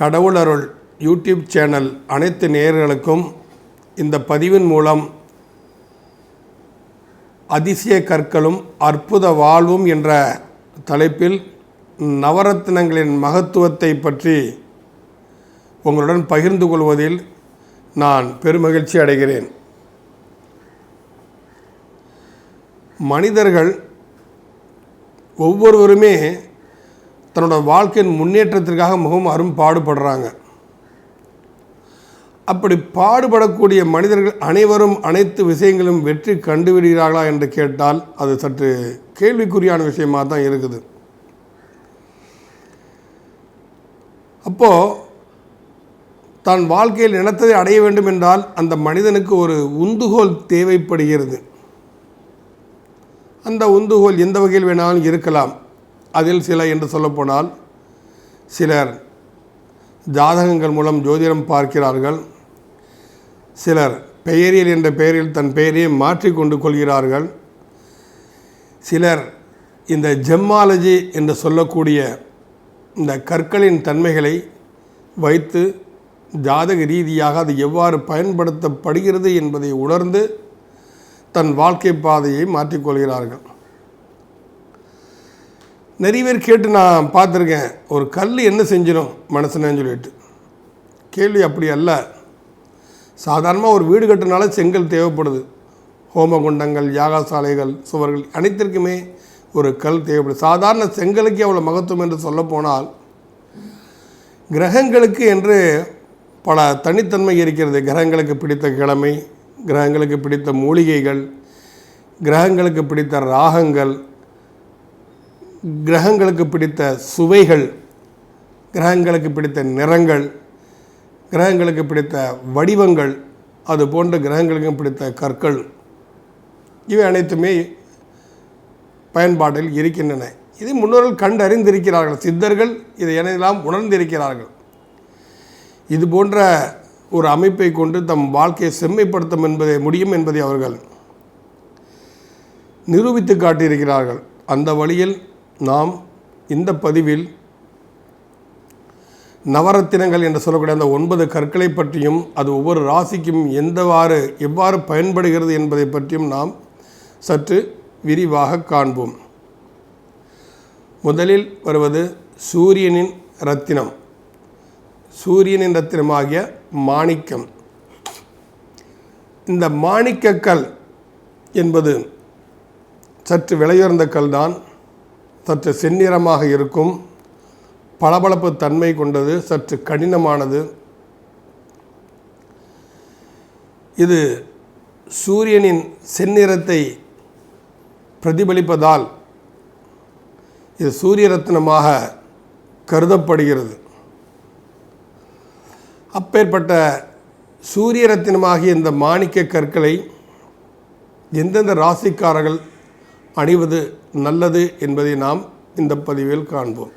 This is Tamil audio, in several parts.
கடவுளருள் யூடியூப் சேனல் அனைத்து நேயர்களுக்கும் இந்த பதிவின் மூலம் அதிசய கற்களும் அற்புத வாழ்வும் என்ற தலைப்பில் நவரத்னங்களின் மகத்துவத்தை பற்றி உங்களுடன் பகிர்ந்து கொள்வதில் நான் பெருமகிழ்ச்சி அடைகிறேன். மனிதர்கள் ஒவ்வொருவருமே தன்னோட வாழ்க்கையின் முன்னேற்றத்திற்காக மிகவும் அரும் பாடுபடுறாங்க. அப்படி பாடுபடக்கூடிய மனிதர்கள் அனைவரும் அனைத்து விஷயங்களும் வெற்றி கண்டுவிடுகிறார்களா என்று கேட்டால் அது சற்று கேள்விக்குறியான விஷயமாக தான் இருக்குது. அப்போது தான் வாழ்க்கையில் நினைத்ததை அடைய வேண்டும் என்றால் அந்த மனிதனுக்கு ஒரு உந்துகோல் தேவைப்படுகிறது. அந்த உந்துகோல் எந்த வகையில் வேணாலும் இருக்கலாம். அதில் சில என்று சொல்லப்போனால் சிலர் ஜாதகங்கள் மூலம் ஜோதிடம் பார்க்கிறார்கள். சிலர் பெயரியல் என்ற பெயரில் தன் பெயரையே மாற்றிக்கொண்டு கொள்கிறார்கள். சிலர் இந்த ஜெம்மாலஜி என்று சொல்லக்கூடிய இந்த கற்களின் தன்மைகளை வைத்து ஜாதக ரீதியாக அது எவ்வாறு பயன்படுத்தப்படுகிறது என்பதை உணர்ந்து தன் வாழ்க்கை பாதையை மாற்றிக்கொள்கிறார்கள் நிறைய பேர் கேட்டு நான் பார்த்துருக்கேன். ஒரு கல் என்ன செஞ்சிடும் மனசுனேன்னு சொல்லிட்டு. கேள்வி அப்படி அல்ல. சாதாரணமாக ஒரு வீடு கட்டுனால செங்கல் தேவைப்படுது. ஹோமகுண்டங்கள் யாகசாலைகள் சுவர்கள் அனைத்திற்குமே ஒரு கல் தேவைப்படுது. சாதாரண செங்கலுக்கு அவ்வளோ மகத்துவம் என்று சொல்லப்போனால் கிரகங்களுக்கு என்று பல தனித்தன்மை இருக்கிறது. கிரகங்களுக்கு பிடித்த கிழமை கிரகங்களுக்கு பிடித்த மூலிகைகள் கிரகங்களுக்கு பிடித்த ராகங்கள் கிரகங்களுக்கு பிடித்த சுவைகள் கிரகங்களுக்கு பிடித்த நிறங்கள் கிரகங்களுக்கு பிடித்த வடிவங்கள் அது போன்ற கிரகங்களுக்கு பிடித்த கற்கள் இவை அனைத்துமே பயன்பாட்டில் இருக்கின்றன. இதை முன்னோர்கள் கண்டறிந்திருக்கிறார்கள். சித்தர்கள் இதை எல்லாம் உணர்ந்திருக்கிறார்கள். இது போன்ற ஒரு அமைப்பை கொண்டு தம் வாழ்க்கையை செம்மைப்படுத்தும் என்பதை முடியும் என்பதை அவர்கள் நிரூபித்து காட்டியிருக்கிறார்கள். அந்த வழியில் நாம் இந்த பதிவில் நவரத்தினங்கள் என்று சொல்லக்கூடிய அந்த ஒன்பது கற்களை பற்றியும் அது ஒவ்வொரு ராசிக்கும் எந்தவாறு எவ்வாறு பயன்படுகிறது என்பதை பற்றியும் நாம் சற்று விரிவாக காண்போம். முதலில் வருவது சூரியனின் ரத்தினம். சூரியனின் ரத்தினமாகிய மாணிக்கம். இந்த மாணிக்கக்கல் என்பது சற்று விலையுயர்ந்த கல்தான். சற்று செந்நிறமாக இருக்கும் பளபளப்பு தன்மை கொண்டது சற்று கடினமானது. இது சூரியனின் செந்நிறத்தை பிரதிபலிப்பதால் இது சூரிய ரத்னமாக கருதப்படுகிறது. அப்பேற்பட்ட சூரிய ரத்தினமாகிய இந்த மாணிக்க கற்களை எந்தெந்த ராசிக்காரர்கள் அணிவது நல்லது என்பதை நாம் இந்த பதிவில் காண்போம்.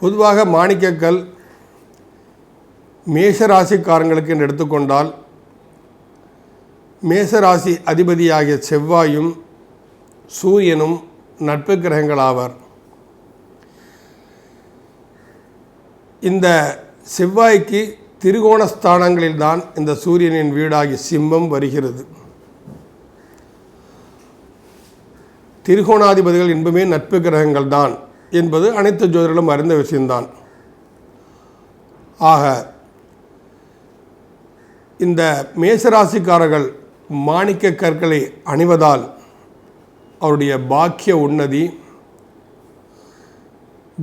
பொதுவாக மாணிக்கக்கல் மேஷராசிக்காரங்களுக்கு என்று எடுத்துக்கொண்டால் மேசராசி அதிபதியாகிய செவ்வாயும் சூரியனும் நட்பு கிரகங்களாவர். இந்த செவ்வாய்க்கு திரிகோண ஸ்தானங்களில்தான் இந்த சூரியனின் வீடாகி சிம்மம் வருகிறது. திரிகோணாதிபதிகள் என்பதுமே நட்பு கிரகங்கள் தான் என்பது அனைத்து ஜோதிடர்களும் அறிந்த விஷயம்தான். ஆக இந்த மேசராசிக்காரர்கள் மாணிக்க கற்களை அணிவதால் அவருடைய பாக்கிய உன்னதி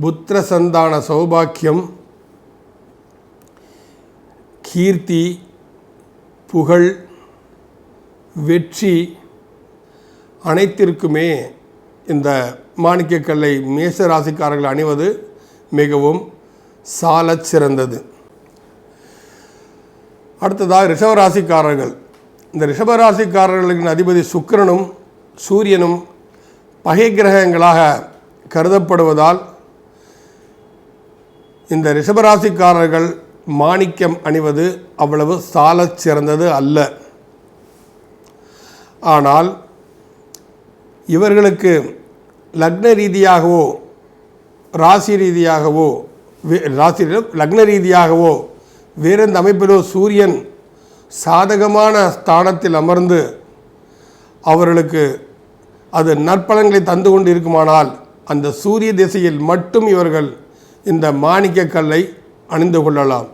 புத்திர சந்தான சௌபாக்கியம் கீர்த்தி புகழ் வெற்றி அனைத்திற்குமே இந்த மாணிக்கக்கல்லை மேச ராசிக்காரர்கள் அணிவது மிகவும் சாலச் சிறந்தது. அடுத்ததாக ரிஷபராசிக்காரர்கள் இந்த ரிஷபராசிக்காரர்களின் அதிபதி சுக்கிரனும் சூரியனும் பகை கிரகங்களாக கருதப்படுவதால் இந்த ரிஷபராசிக்காரர்கள் மாணிக்கம் அணிவது அவ்வளவு சாலச் சிறந்தது அல்ல. ஆனால் இவர்களுக்கு லக்ன ரீதியாகவோ ராசி ரீதியாகவோ ராசி லக்ன ரீதியாகவோ வேறெந்த அமைப்பிலோ சூரியன் சாதகமான ஸ்தானத்தில் அமர்ந்து அவர்களுக்கு அது நற்பலன்களை தந்து கொண்டு இருக்குமானால் அந்த சூரிய திசையில் மட்டும் இவர்கள் இந்த மாணிக்க கல்லை அணிந்து கொள்ளலாம்.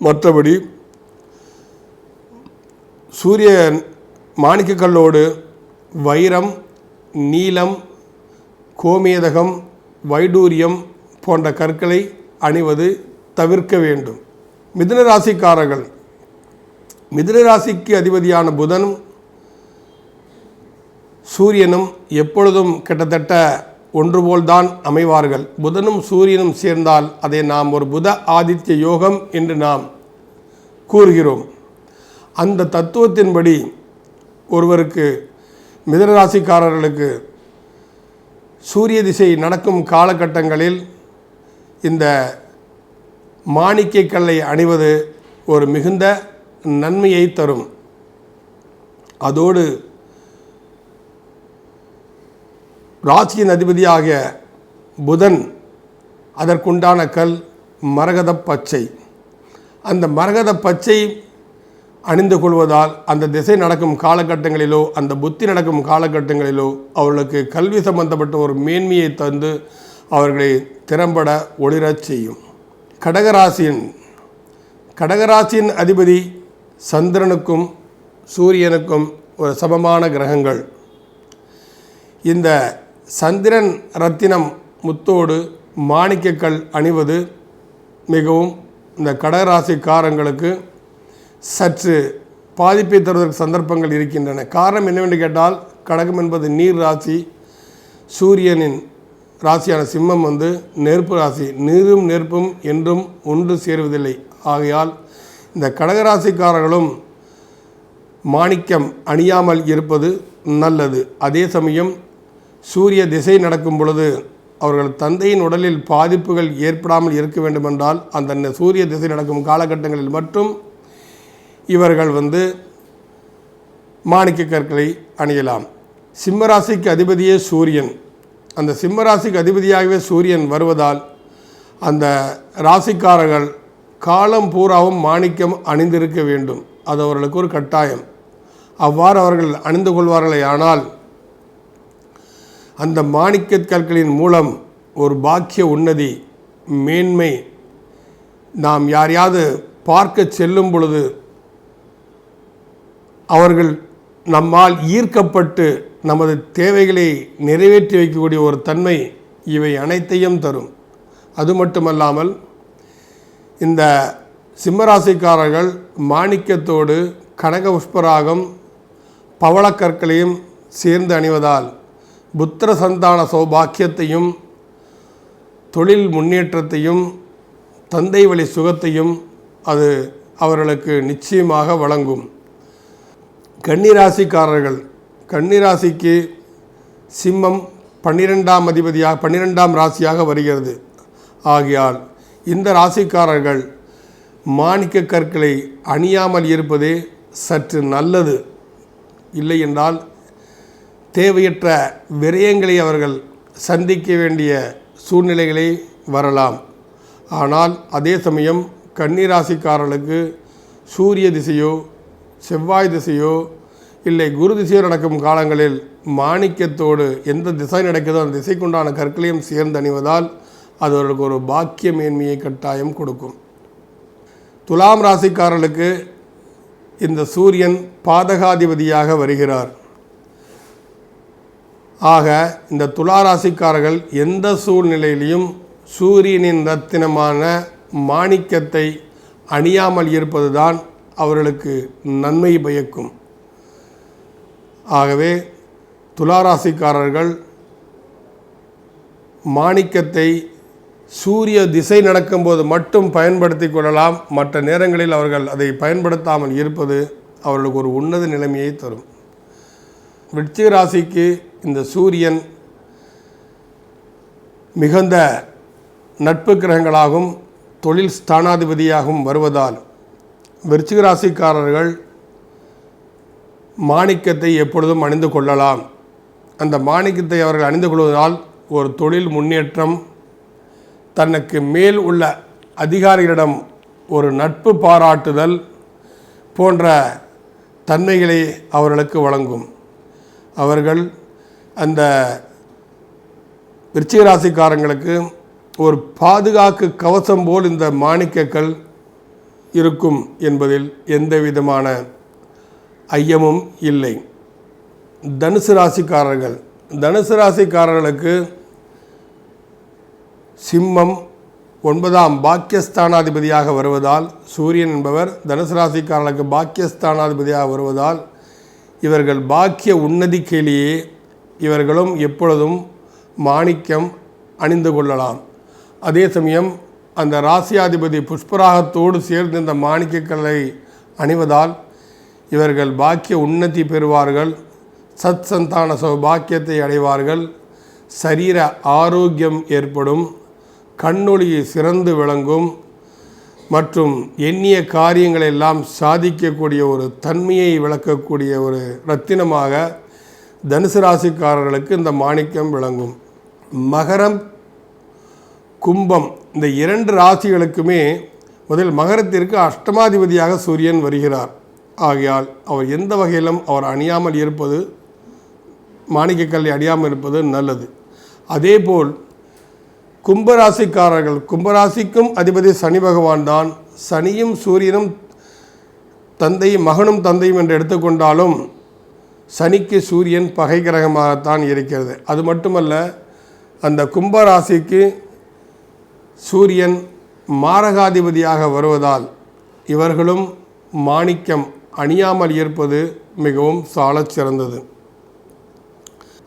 மற்றபடி சூரியன் மாணிக்க கல்லோடு வைரம் நீலம் கோமேதகம் வைடூரியம் போன்ற கற்களை அணிவது தவிர்க்க வேண்டும். மிதுன ராசிக்காரர்கள். மிதுன ராசிக்கு அதிபதியான புதனும் சூரியனும் எப்பொழுதும் கிட்டத்தட்ட ஒன்று போல்தான் அமைவார்கள். புதனும் சூரியனும் சேர்ந்தால் அதை நாம் ஒரு புத ஆதித்ய யோகம் என்று நாம் கூறுகிறோம். அந்த தத்துவத்தின்படி ஒருவருக்கு மிதனராசிக்காரர்களுக்கு சூரிய திசை நடக்கும் காலகட்டங்களில் இந்த மாணிக்கை கல்லை அணிவது ஒரு மிகுந்த நன்மையை தரும். அதோடு ராசியின் அதிபதியாகிய புதன் அதற்குண்டான கல் மரகத பச்சை. அந்த மரகத பச்சை அணிந்து கொள்வதால் அந்த திசை நடக்கும் காலகட்டங்களிலோ அந்த புத்தி நடக்கும் காலகட்டங்களிலோ அவர்களுக்கு கல்வி சம்பந்தப்பட்ட ஒரு மேன்மையை தந்து அவர்களை திறம்பட ஒளிரச் செய்யும். கடகராசியின் கடகராசியின் அதிபதி சந்திரனுக்கும் சூரியனுக்கும் ஒரு சமமான கிரகங்கள். இந்த சந்திரன் ரத்தினம் முத்தோடு மாணிக்கக்கல் அணிவது மிகவும் இந்த கடகராசிக்காரங்களுக்கு சற்று பாதிப்பை தருவதற்கு சந்தர்ப்பங்கள் இருக்கின்றன. காரணம் என்னவென்று கேட்டால் கடகம் என்பது நீர் ராசி. சூரியனின் ராசியான சிம்மம் வந்து நெருப்பு ராசி. நீரும் நெருப்பும் என்றும் ஒன்று சேருவதில்லை. ஆகையால் இந்த கடகராசிக்காரர்களும் மாணிக்கம் அணியாமல் இருப்பது நல்லது. அதே சமயம் சூரிய திசை நடக்கும் பொழுது அவர்கள் தந்தையின் உடலில் பாதிப்புகள் ஏற்படாமல் இருக்க வேண்டுமென்றால் அந்த சூரிய திசை நடக்கும் காலகட்டங்களில் மட்டும் இவர்கள் வந்து மாணிக்க கற்களை அணியலாம். சிம்மராசிக்கு அதிபதியே சூரியன். அந்த சிம்மராசிக்கு அதிபதியாகவே சூரியன் வருவதால் அந்த ராசிக்காரர்கள் காலம் பூராவும் மாணிக்கம் அணிந்திருக்க வேண்டும். அது அவர்களுக்கு ஒரு கட்டாயம். அவ்வாறு அவர்கள் அணிந்து கொள்வார்களே ஆனால் அந்த மாணிக்கக் கற்களின் மூலம் ஒரு பாக்கிய உன்னதி மேன்மை நாம் யாரையாவது பார்க்க செல்லும் பொழுது அவர்கள் நம்மால் ஈர்க்கப்பட்டு நமது தேவைகளை நிறைவேற்றி வைக்கக்கூடிய ஒரு தன்மை இவை அனைத்தையும் தரும். அது மட்டுமல்லாமல் இந்த சிம்மராசிக்காரர்கள் மாணிக்கத்தோடு கனக புஷ்பராகம் பவளக்கற்களையும் சேர்ந்து அணிவதால் புத்திர சந்தான சௌபாக்கியத்தையும் தொழில் முன்னேற்றத்தையும் தந்தை வழி சுகத்தையும் அது அவர்களுக்கு நிச்சயமாக வழங்கும். கன்னிராசிக்காரர்கள் கன்னிராசிக்கு சிம்மம் பன்னிரெண்டாம் அதிபதியாக பன்னிரெண்டாம் ராசியாக வருகிறது. ஆகையால் இந்த ராசிக்காரர்கள் மாணிக்க கற்களை அணியாமல் இருப்பதே சற்று நல்லது. இல்லை என்றால் தேவையற்ற விரயங்களை அவர்கள் சந்திக்க வேண்டிய சூழ்நிலைகளை வரலாம். ஆனால் அதே சமயம் கன்னிராசிக்காரர்களுக்கு சூரிய திசையோ செவ்வாய் திசையோ இல்லை குரு திசையோ நடக்கும் காலங்களில் மாணிக்கத்தோடு எந்த திசை நடக்குதோ அந்த திசைக்குண்டான கற்களையும் சேர்ந்து அணிவதால் அது அவர்களுக்கு ஒரு பாக்கிய மேன்மையை கட்டாயம் கொடுக்கும். துலாம் ராசிக்காரர்களுக்கு இந்த சூரியன் பாதகாதிபதியாக வருகிறார். ஆக இந்த துலா ராசிக்காரர்கள் எந்த சூழ்நிலையிலையும் சூரியனின் ரத்தினமான மாணிக்கத்தை அணியாமல் இருப்பதுதான் அவர்களுக்கு நன்மை பயக்கும். ஆகவே துளாராசிக்காரர்கள் மாணிக்கத்தை சூரிய திசை நடக்கும்போது மட்டும் பயன்படுத்தி கொள்ளலாம். மற்ற நேரங்களில் அவர்கள் அதை பயன்படுத்தாமல் இருப்பது அவர்களுக்கு ஒரு உன்னத நிலைமையை தரும். விருச்சிக ராசிக்கு இந்த சூரியன் மிகுந்த நட்பு கிரகங்களாகவும் தொழில் ஸ்தானாதிபதியாகவும் வருவதால் விருச்சிக ராசிக்காரர்கள் மாணிக்கத்தை எப்பொழுதும் அணிந்து கொள்ளலாம். அந்த மாணிக்கத்தை அவர்கள் அணிந்து கொள்வதால் ஒரு தொழில் முன்னேற்றம் தனக்கு மேல் உள்ள அதிகாரிகளிடம் ஒரு நட்பு பாராட்டுதல் போன்ற தன்மைகளை அவர்களுக்கு வழங்கும். அவர்கள் அந்த விருச்சிக ராசிக்காரங்களுக்கு ஒரு பாதுகாக்கு கவசம் போல் இந்த மாணிக்கக்கல் இருக்கும் என்பதில் எந்த விதமான ஐயமும் இல்லை. தனுசு ராசிக்காரர்கள் தனுசு ராசிக்காரர்களுக்கு சிம்மம் ஒன்பதாம் பாக்கியஸ்தானாதிபதியாக வருவதால் சூரியன் என்பவர் தனுசு ராசிக்காரர்களுக்கு பாக்கியஸ்தானாதிபதியாக வருவதால் இவர்கள் பாக்கிய உன்னதிக்கையிலேயே இவர்களும் எப்பொழுதும் மாணிக்கம் அணிந்து கொள்ளலாம். அதே சமயம் அந்த ராசியாதிபதி புஷ்பராகத்தோடு சேர்ந்து இந்த மாணிக்கக்கல்லை அணிவதால் இவர்கள் பாக்கிய உன்னதி பெறுவார்கள் சத் சந்தான சௌபாக்கியத்தை அடைவார்கள் சரீர ஆரோக்கியம் ஏற்படும் கண்ணொளியை சிறந்து விளங்கும் மற்றும் எண்ணிய காரியங்களை எல்லாம் சாதிக்கக்கூடிய ஒரு தன்மையை விளக்கக்கூடிய ஒரு ரத்தினமாக தனுசு ராசிக்காரர்களுக்கு இந்த மாணிக்கம் விளங்கும். மகரம் கும்பம் இந்த இரண்டு ராசிகளுக்குமே முதல் மகரத்திற்கு அஷ்டமாதிபதியாக சூரியன் வருகிறார். ஆகையால் அவர் எந்த வகையிலும் அவர் அணியாமல் இருப்பது மாணிக்கக்கல்லை அணியாமல் இருப்பது நல்லது. அதேபோல் கும்பராசிக்காரர்கள் கும்பராசிக்கும் அதிபதி சனி பகவான் தான் சனியும் சூரியனும் தந்தையும் மகனும் தந்தையும் என்று எடுத்துக்கொண்டாலும் சனிக்கு சூரியன் பகை கிரகமாகத்தான் இருக்கிறது. அது மட்டுமல்ல அந்த கும்பராசிக்கு சூரியன் மாரகாதிபதியாக வருவதால் இவர்களும் மாணிக்கம் அணியாமல் இருப்பது மிகவும் சாலச் சிறந்தது.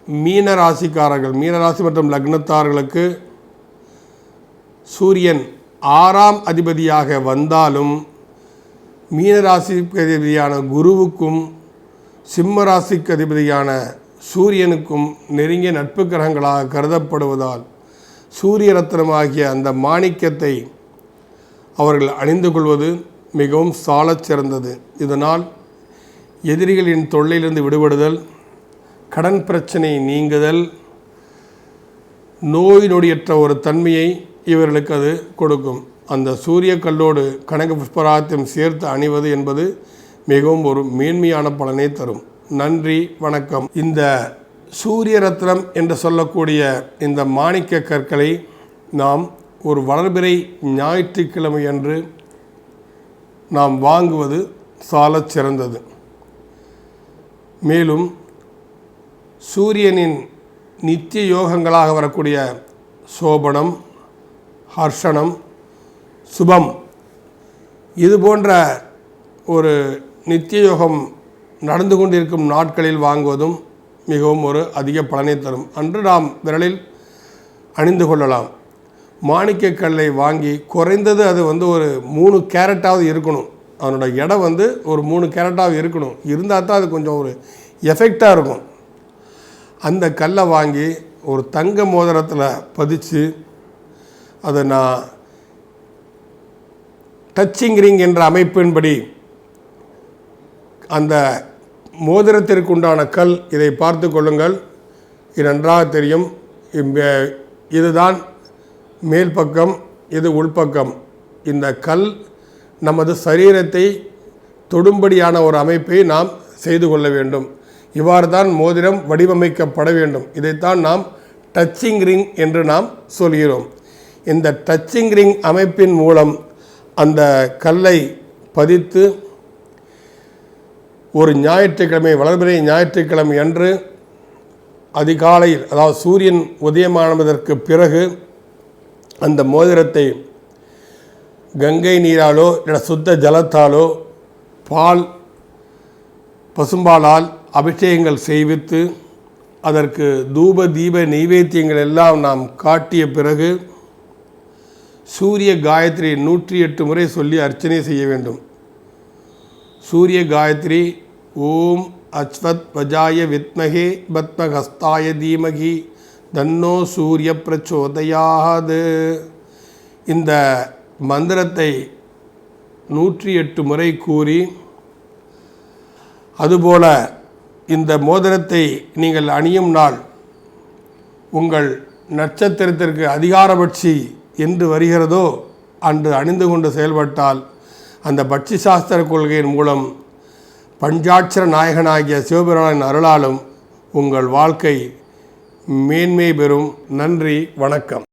மீன ராசிக்காரர்கள் மீனராசி மற்றும் லக்னத்தார்களுக்கு சூரியன் ஆறாம் அதிபதியாக வந்தாலும் மீனராசிக்கு அதிபதியான குருவுக்கும் சிம்ம ராசிக்கு அதிபதியான சூரியனுக்கும் நெருங்கிய நட்பு கிரகங்களாக கருதப்படுவதால் சூரிய ரத்னமாகிய அந்த மாணிக்கத்தை அவர்கள் அணிந்து கொள்வது மிகவும் சாலச் சிறந்தது. இதனால் எதிரிகளின் தொல்லையிலிருந்து விடுபடுதல் கடன் பிரச்சனை நீங்குதல் நோய் நொடியற்ற ஒரு தன்மையை இவர்களுக்கு அது கொடுக்கும். அந்த சூரிய கல்லோடு கனக புஷ்பராத்தியம் சேர்த்து அணிவது என்பது மிகவும் ஒரு மேன்மையான பலனை தரும். நன்றி வணக்கம். இந்த சூரிய ரத்னம் என்று சொல்லக்கூடிய இந்த மாணிக்க கற்களை நாம் ஒரு வளர்பிறை ஞாயிற்றுக்கிழமை அன்று நாம் வாங்குவது சாலச் சிறந்தது. மேலும் சூரியனின் நித்திய யோகங்களாக வரக்கூடிய சோபனம் ஹர்ஷனம் சுபம் இது போன்ற ஒரு நித்திய யோகம் நடந்து கொண்டிருக்கும் நாட்களில் வாங்குவதும் மிகவும் ஒரு அதிக பலனை தரும். அன்று நாம் விரலில் அணிந்து கொள்ளலாம். மாணிக்கக்கல்லை வாங்கி குறைந்தது அது வந்து ஒரு மூணு கேரட்டாவது இருக்கணும். அதனோட எடை வந்து ஒரு மூணு கேரட்டாவது இருக்கணும். இருந்தால் தான் அது கொஞ்சம் ஒரு எஃபெக்டாக இருக்கும். அந்த கல்லை வாங்கி ஒரு தங்க மோதிரத்தில் பதிச்சு அதை நான் டச்சிங் ரிங் என்ற அமைப்பின்படி அந்த மோதிரத்திற்குண்டான கல் இதை பார்த்து கொள்ளுங்கள். இது நன்றாக தெரியும். இதுதான் மேல் பக்கம் இது உள்பக்கம் இந்த கல் நமது சரீரத்தை தொடும்படியான ஒரு அமைப்பை நாம் செய்து கொள்ள வேண்டும். இவ்வாறு தான் மோதிரம் வடிவமைக்கப்பட வேண்டும். இதைத்தான் நாம் டச்சிங் ரிங் என்று நாம் சொல்கிறோம். இந்த டச்சிங் ரிங் அமைப்பின் மூலம் அந்த கல்லை பதித்து ஒரு ஞாயிற்றுக்கிழமை வளர்பிறை ஞாயிற்றுக்கிழமை அன்று அதிகாலையில் அதாவது சூரியன் உதயமானதற்கு பிறகு அந்த மோதிரத்தை கங்கை நீராலோ இல்லை சுத்த ஜலத்தாலோ பால் பசும்பாலால் அபிஷேகங்கள் செய்வித்து அதற்கு தூப தீப நைவேத்தியங்கள் எல்லாம் நாம் காட்டிய பிறகு சூரிய காயத்ரி நூற்றி எட்டு முறை சொல்லி அர்ச்சனை செய்ய வேண்டும். சூரிய காயத்ரி ஓம் அஸ்வத் வஜாய வித்மகே பத்மஹஸ்தாய தீமகி தன்னோ சூரிய பிரச்சோதையாது. இந்த மந்திரத்தை நூற்றி எட்டு முறை கூறி அதுபோல இந்த மோதிரத்தை நீங்கள் அணியும் நாள் உங்கள் நட்சத்திரத்திற்கு அதிகாரபட்சி என்று வருகிறதோ அன்று அணிந்து கொண்டு செயல்பட்டால் அந்த பட்சி சாஸ்திர கொள்கையின் மூலம் பஞ்சாட்சர நாயகனாகிய சிவபெருமானின் அருளாலும் உங்கள் வாழ்க்கை மேன்மை பெறும். நன்றி வணக்கம்.